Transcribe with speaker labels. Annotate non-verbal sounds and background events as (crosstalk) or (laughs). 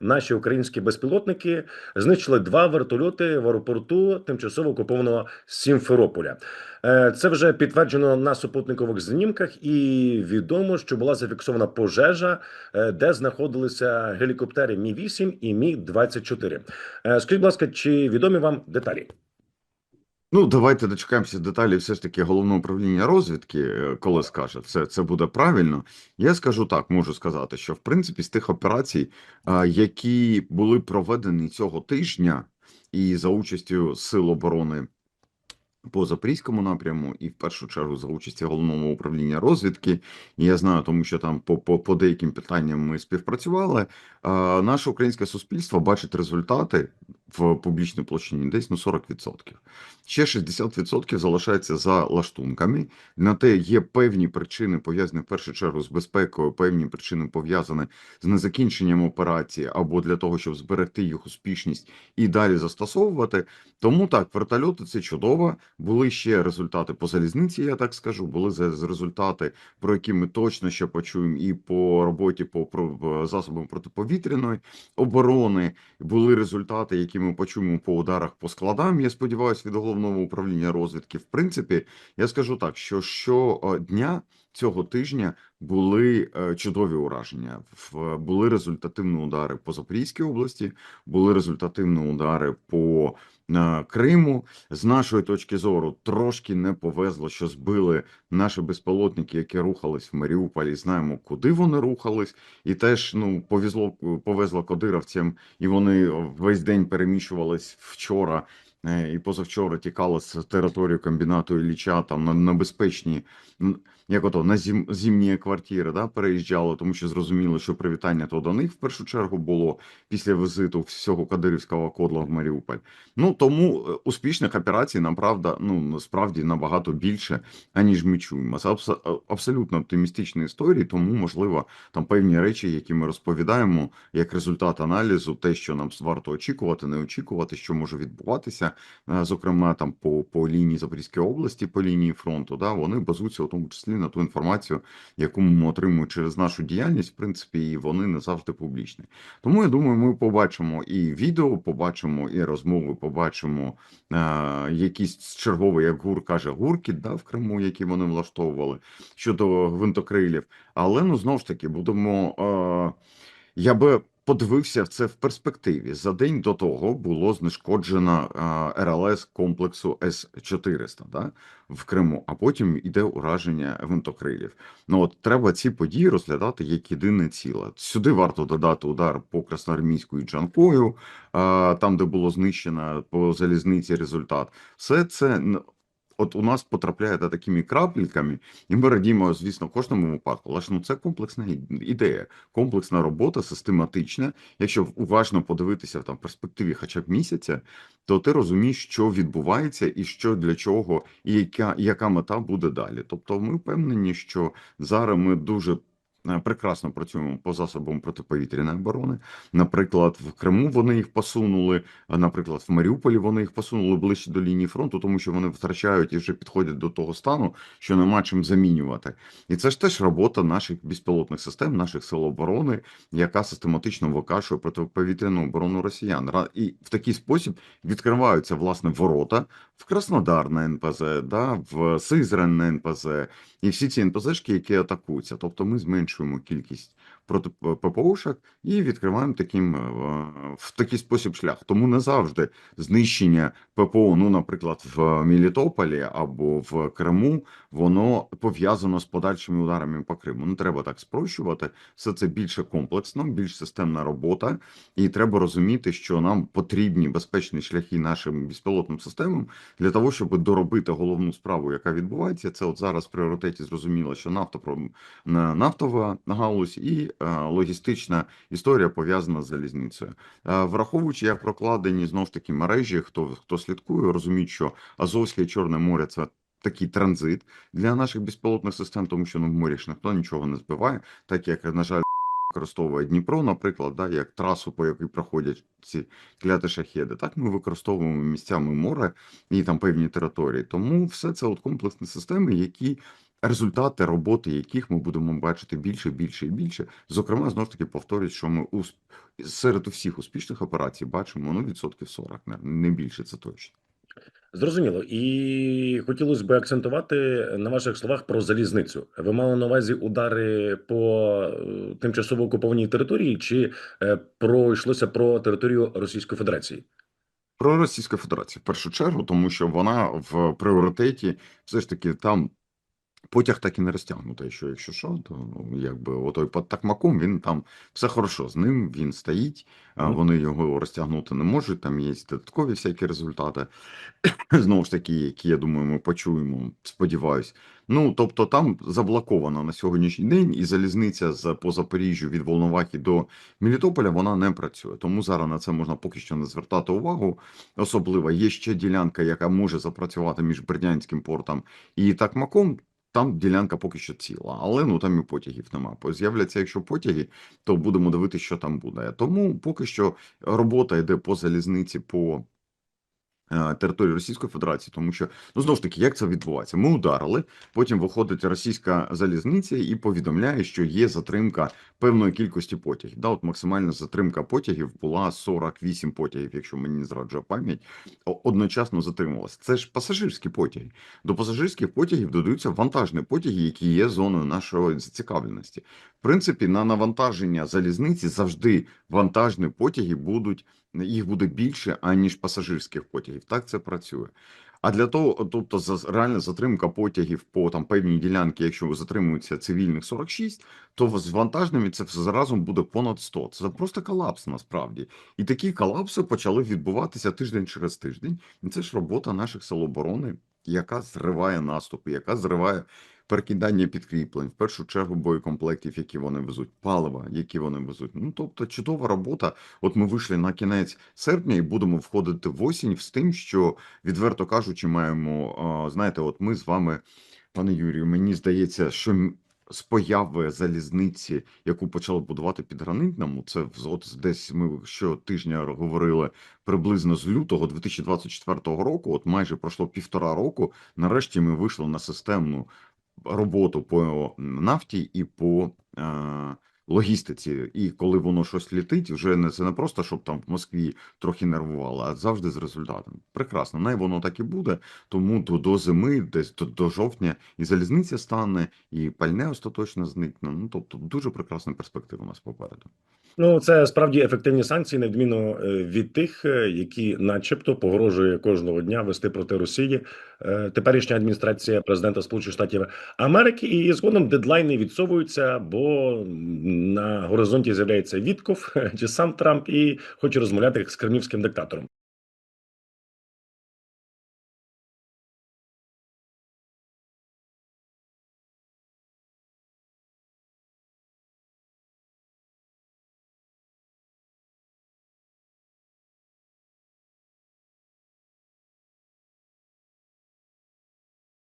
Speaker 1: наші українські безпілотники знищили два вертольоти в аеропорту тимчасово окупованого Сімферополя. Е, Це вже підтверджено на супутникових знімках, і відомо, що була зафіксована пожежа, е, де знаходилися гелікоптери Мі 8 і Мі 24 Скажіть, будь ласка, чи відомі вам деталі?
Speaker 2: Ну, давайте дочекаємося деталей все ж таки головного управління розвідки, е, коли скаже, це, це буде правильно. Я скажу так, можу сказати, що в принципі з тих операцій, які були проведені цього тижня, і за участю Сил оборони по Запорізькому напряму, і в першу чергу за участі головного управління розвідки, я знаю, тому що там по, по, по деяким питанням ми співпрацювали. Наше українське суспільство бачить результати в публічній площині десь ну 40%. Ще 60% залишається за лаштунками. На те є певні причини, пов'язані в першу чергу з безпекою, певні причини пов'язані з незакінченням операції або для того, щоб зберегти їх успішність і далі застосовувати. Тому так, вертольоти це чудово. Були ще результати по залізниці, я так скажу. Були результати, про які ми точно ще почуємо, і по роботі по засобам протиповітряної оборони. Були результати, які ми почуємо по ударах по складам. Я сподіваюся, від головного управління розвідки. В принципі, я скажу так, що щодня цього тижня були е, чудові ураження. Були результативні удари по Запорізькій області, були результативні удари по е, Криму. З нашої точки зору трошки не повезло, що збили наші безпілотники, які рухались в Маріуполі. Знаємо, куди вони рухались, і теж ну повезло повезло кодировцям, і вони весь день переміщувались вчора. Е, І позавчора тікали з території комбінату Ілліча там на, на безпечні, як ото на зім, зімні квартири, да, переїжджали, тому що зрозуміло, що привітання то до них в першу чергу було після візиту всього Кадирівського кодла в Маріуполь. Ну тому е, успішних операцій, направда, ну насправді набагато більше, аніж ми чуємо. Це абс- е, абсолютно оптимістичні історії, тому можливо там певні речі, які ми розповідаємо, як результат аналізу, те, що нам варто очікувати, не очікувати, що може відбуватися, е, зокрема там по, по лінії Запорізької області, по лінії фронту, да, вони базуються у тому числі на ту інформацію, яку ми отримуємо через нашу діяльність, в принципі, і вони не завжди публічні. Тому я думаю, ми побачимо і відео, побачимо і розмови, побачимо е, якісь черговий, як гур каже, гуркіт да, в Криму, які вони влаштовували щодо гвинтокрилів. Але ну знову ж таки будемо. Е, я би подивився це в перспективі. За день до того було знешкоджено РЛС комплексу С-400 да, в Криму, а потім іде ураження гвинтокрилів. Ну от треба ці події розглядати як єдине ціле. Сюди варто додати удар по Красноармійську і Джанкою, там, де було знищено по залізниці результат. Все це от у нас потрапляє та такими крапельками, і ми радіємо, звісно, кожному випадку. Але ж ну це комплексна ідея, комплексна робота, систематична. Якщо уважно подивитися там в перспективі хоча б місяця, то ти розумієш, що відбувається, і що для чого, і яка, яка мета буде далі. Тобто, ми впевнені, що зараз ми дуже. Е, Прекрасно працюємо по засобам протиповітряної оборони. Наприклад, в Криму вони їх посунули. Наприклад, в Маріуполі вони їх посунули ближче до лінії фронту, тому що вони втрачають і вже підходять до того стану, що нема чим замінювати. І це ж теж робота наших безпілотних систем, наших сил оборони, яка систематично викашує протиповітряну оборону росіян. І в такий спосіб відкриваються власне ворота в Краснодар на НПЗ, да, в Сизрань на НПЗ, і всі ці НПЗшки, які атакуються. Тобто ми зменшуємо кількість проти ППОшок і відкриваємо таким е, в такий спосіб шлях. Тому не завжди знищення ППО, ну, наприклад, в Мелітополі або в Криму, воно пов'язано з подальшими ударами по Криму. Не треба так спрощувати. Все це більше комплексно, більш системна робота, і треба розуміти, що нам потрібні безпечні шляхи нашим безпілотним системам для того, щоб доробити головну справу, яка відбувається. Це от зараз в пріоритеті зрозуміло, що нафтопром на- нафтова галузь і е, логістична історія пов'язана з залізницею. Е, Враховуючи, як прокладені знов таки мережі, хто хто слідкує, розуміють, що Азовське і Чорне море це. Такий транзит для наших безпілотних систем, тому що ну в морі ж ніхто нічого не збиває, так як на жаль (laughs) використовує Дніпро, наприклад, да, як трасу, по якій проходять ці кляти шахеди. Так ми використовуємо місцями море і там певні території. Тому все це от комплексні системи, які результати роботи яких ми будемо бачити більше, більше і більше. Зокрема, знову ж таки повторюсь, що ми усп... серед усіх успішних операцій бачимо ну відсотків 40, не- більше, це точно.
Speaker 1: Зрозуміло, і хотілося б акцентувати на ваших словах про залізницю. Ви мали на увазі удари по е, тимчасово окупованій території, чи е, про йшлося про територію Російської Федерації?
Speaker 2: Про Російську Федерацію в першу чергу, тому що вона в пріоритеті все ж таки там потяг так і не розтягнутий. Що якщо що, то ну, якби отой під такмаком він там все хорошо з ним, він стоїть, вони його розтягнути не можуть. Там є додаткові всякі результати. (clears throat) Знову ж таки, які я думаю, ми почуємо. Сподіваюсь. Ну тобто, там заблоковано на сьогоднішній день, і залізниця з по Запоріжжю від Волновахи до Мелітополя вона не працює. Тому зараз на це можна поки що не звертати увагу. Особливо є ще ділянка, яка може запрацювати між Бердянським портом і Такмаком. Там ділянка поки що ціла, але ну там і потягів нема. З'являться, якщо потяги, то будемо дивитися, що там буде. Тому поки що робота йде по залізниці по території Російської Федерації, тому що ну знову ж таки, як це відбувається? Ми ударили, потім виходить російська залізниця і повідомляє, що є затримка певної кількості потягів. Да, от максимальна затримка потягів була 48 потягів, якщо мені не зраджує пам'ять, одночасно затримувалася. Це ж пасажирські потяги. До пасажирських потягів додаються вантажні потяги, які є зоною нашої зацікавленості. В принципі, на навантаження залізниці завжди вантажні потяги будуть їх буде більше, аніж пасажирських потягів. Так це працює. А для того, тобто, за реальна затримка потягів по там певній ділянці, якщо затримується цивільних 46, то з вантажними це все заразом буде понад 100. Це просто колапс насправді. І такі колапси почали відбуватися тиждень через тиждень. І це ж робота наших сил оборони, яка зриває наступи, яка зриває перекидання підкріплень, в першу чергу боєкомплектів, які вони везуть, палива, які вони везуть. Ну тобто, чудова робота. От ми вийшли на кінець серпня і будемо входити в осінь з тим, що відверто кажучи, маємо знаєте, от ми з вами, пане Юрію, мені здається, що з появи залізниці, яку почали будувати під гранитному, це десь ми щотижня говорили приблизно з лютого 2024 року. От майже пройшло півтора року. Нарешті ми вийшли на системну роботу по нафті і по е, логістиці. І коли воно щось літить, вже не це не просто щоб там в Москві трохи нервувало, а завжди з результатом. Прекрасно, най воно так і буде. Тому до, до зими, десь до, до жовтня, і залізниця стане, і пальне остаточно зникне. Ну тобто, дуже прекрасна перспектива у нас попереду.
Speaker 1: Ну, це справді ефективні санкції, на відміну е, від тих, е, які, начебто, погрожує кожного дня вести проти Росії е, теперішня адміністрація президента Сполучених Штатів Америки, і згодом дедлайни відсовуються, бо на горизонті з'являється Вітков (laughs) чи сам Трамп і хоче розмовляти з кремлівським диктатором.